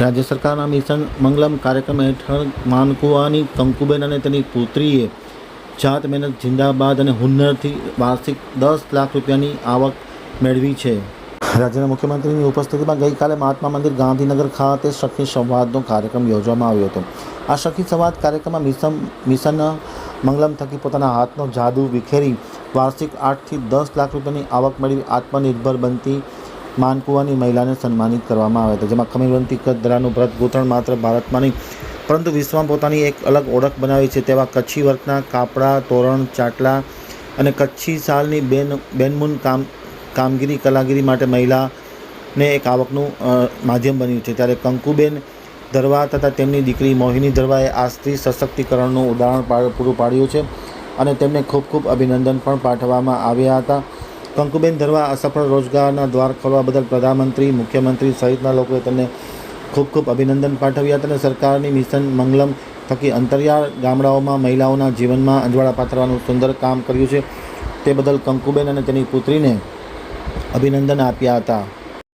રાજ્ય સરકારના મિશન મંગલમ કાર્યક્રમ હેઠળ માનકુવાની કંકુબેન અને તેની પુત્રીએ જાત મહેનત, જિંદાબાદ અને હુન્નરથી વાર્ષિક દસ લાખ રૂપિયાની આવક મેળવી છે. રાજ્યના મુખ્યમંત્રીની ઉપસ્થિતિમાં ગઈકાલે મહાત્મા મંદિર ગાંધીનગર ખાતે સખી સંવાદનો કાર્યક્રમ યોજવામાં આવ્યો હતો. આ સખી સંવાદ કાર્યક્રમમાં મિશન મિશન મંગલમ થકી પોતાના હાથનો જાદુ વિખેરી વાર્ષિક આઠથી દસ લાખ રૂપિયાની આવક મેળવી આત્મનિર્ભર બનતી માનકુવાની મહિલાને સન્માનિત કરવામાં આવ્યા હતા જેમાં ખમીરવંતી કદરાનું વ્રત ગૂંથણ માત્ર ભારતમાં નહીં, પરંતુ વિશ્વમાં પોતાની એક અલગ ઓળખ બનાવી છે. તેવા કચ્છી વર્કના કાપડા, તોરણ, ચાટલા અને કચ્છી શાલની બેન, બેનમૂન કામ, કામગીરી, કલાગીરી માટે મહિલાને એક આવકનું માધ્યમ બન્યું છે. ત્યારે કંકુબેન ધરવા તથા તેમની દીકરી મોહિની ધરવાએ આ સ્ત્રી સશક્તિકરણનું ઉદાહરણ પૂરું પાડ્યું છે અને તેમને ખૂબ ખૂબ અભિનંદન પણ પાઠવવામાં આવ્યા હતા. કંકુબેન ધરવા અસફળ રોજગારના દ્વાર ખોલવા બદલ પ્રધાનમંત્રી, મુખ્યમંત્રી સહિતના લોકોએ તેમને ખૂબ ખૂબ અભિનંદન પાઠવ્યા હતા અને સરકારની મિશન મંગલમ થકી અંતરિયાળ ગામડાઓમાં મહિલાઓના જીવનમાં અંજવાળા પાથરવાનું સુંદર કામ કર્યું છે. તે બદલ કંકુબેન અને તેની પુત્રીને અભિનંદન આપ્યા હતા.